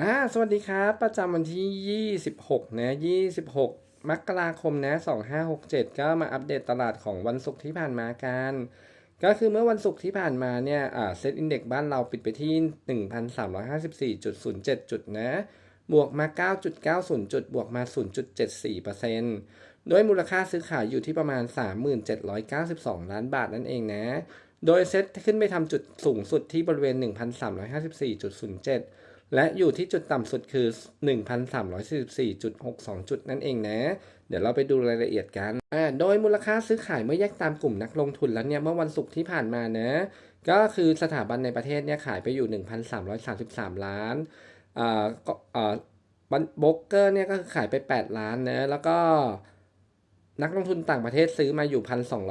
อ่าสวัสดีครับ ประจำวันที่ 26 นะ 26 มกราคมนะ 2567 ก็มาอัปเดตตลาดของวันศุกร์ที่ผ่านมากัน ก็คือเมื่อวันศุกร์ที่ผ่านมาเนี่ยอ่าเซ็ตอินเด็กบ้านเราปิดไปที่ 1,354.07 จุดนะ บวกมา 9.90 จุด บวกมา 0.74%โดยมูลค่าซื้อขายอยู่ที่ประมาณ 3792 ล้านบาทนั่นเองนะ โดยเซตขึ้นไปทำจุดสูงสุดที่บริเวณ 1,354.07 และอยู่ที่จุดต่ำสุดคือ 1,344.62 จุดนั่นเองนะ เดี๋ยวเราไปดูรายละเอียดกัน โดยมูลค่าซื้อขายเมื่อแยกตามกลุ่มนักลงทุนแล้วเนี่ยเมื่อวันศุกร์ที่ผ่านมานะ ก็คือสถาบันในประเทศเนี่ยขายไปอยู่ 1,333 ล้านอ่าก็อ่าบันโบรกเกอร์เนี่ยก็ขายไป 8 ล้านนะ แล้วก็ นักลงทุนต่างประเทศซื้อมาอยู่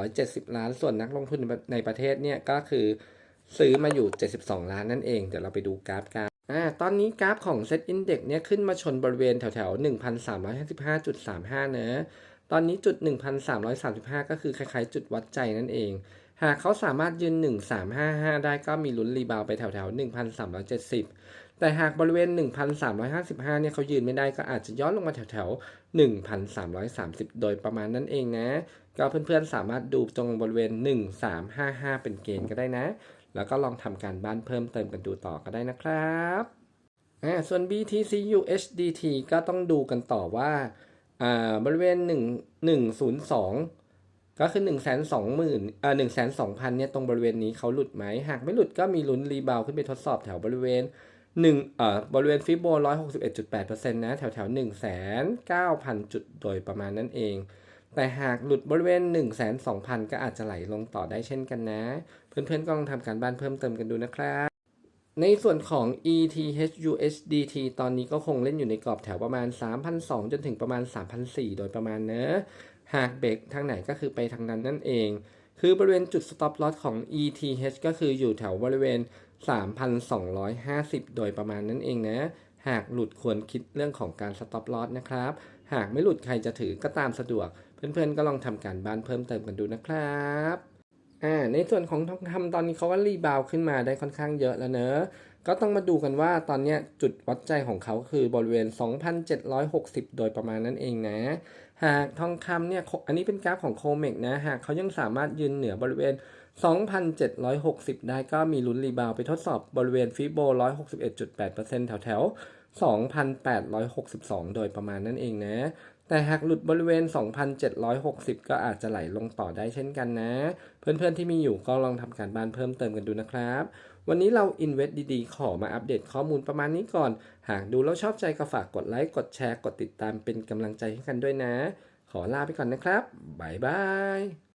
1,270 ล้าน ส่วนนักลงทุนในประเทศเนี่ยก็คือซื้อมาอยู่ 72 ล้านนั่นเอง เดี๋ยวเราไปดูกราฟกันอ่าตอนนี้กราฟของ Set Index เนี่ยขึ้นมาชนบริเวณแถวๆ1,355.35 เนะตอนนี้จุด 1,335 ก็คือคล้ายๆ จุดวัดใจนั่นเอง หากเขาสามารถยืน 1,355 ได้ก็มีลุ้นรีบาวไปแถวๆ1,370 แต่หากบริเวณ 1,355 เนี่ยเขายืนไม่ได้ก็อาจจะย้อนลงมาแถวๆ 1,330 โดยประมาณนั้นเองนะ ก็เพื่อนๆ สามารถดูตรงบริเวณ 1355 เป็นเกณฑ์ก็ได้นะ แล้วก็ลองทำการบ้านเพิ่มเติมกันดูต่อก็ได้นะครับอ่าส่วน BTC USDT ก็ต้องดูกันต่อว่าอ่าบริเวณ 1 102ก็คือ1 2 0 0 0 0อ่า1 2 0 0 0เนี่ยตรงบริเวณนี้เขาหลุดไหม หากไม่หลุดก็มีลุ้นรีบาวขึ้นไปทดสอบแถวบริเวณ 1เอ่อบริเวณฟิโบ161.8%นต์นะแถวแถว1 9 0 0 0จุดโดยประมาณนั้นเอง แต่หากหลุดบริเวณ1 2 0 0 0ก็อาจจะไหลลงต่อได้เช่นกันนะ เพื่อนๆก็ลองทำการบ้านเพิ่มเติมกันดูนะครับ ในส่วนของ ETH USDT ตอนนี้ก็คงเล่นอยู่ในกรอบแถวประมาณ3,200จนถึงประมาณ3,400โดยประมาณเนอะหากเบรกทางไหนก็คือไปทางนั้นนั่นเอง คือบริเวณจุด stop loss ของ ETH ก็คืออยู่แถวบริเวณ 3,250 โดยประมาณนั้นเองนะ หากหลุดควรคิดเรื่องของการ stop loss นะครับ หากไม่หลุดใครจะถือก็ตามสะดวก เพื่อนๆก็ลองทำการบ้านเพิ่มเติมกันดูนะครับ อ่าในส่วนของทองคำตอนนี้เขาก็รีบาวขึ้นมาได้ค่อนข้างเยอะแล้วเนอะก็ต้องมาดูกันว่าตอนนี้จุดวัดใจของเขาคือบริเวณ 2,760 โดยประมาณนั้นเองนะ หากทองคำเนี่ยอันนี้เป็นกราฟของโคเมกนะ หากเขายังสามารถยืนเหนือบริเวณ 2,760 ได้ก็มีลุ้นรีบาวไปทดสอบบริเวณฟิโบ 161.8%แถวแถว2,862 โดยประมาณนั่นเองนะ แต่หากหลุดบริเวณ 2,760 ก็อาจจะไหลลงต่อได้เช่นกันนะ เพื่อนๆที่มีอยู่ก็ลองทำการบ้านเพิ่มเติมกันดูนะครับ วันนี้เรา Invest ดีๆ ขอมาอัปเดตข้อมูลประมาณนี้ก่อน หากดูแล้วชอบใจก็ฝากกดไลค์ กดแชร์ กดติดตามเป็นกำลังใจให้กันด้วยนะ ขอลาไปก่อนนะครับ บ๊ายบาย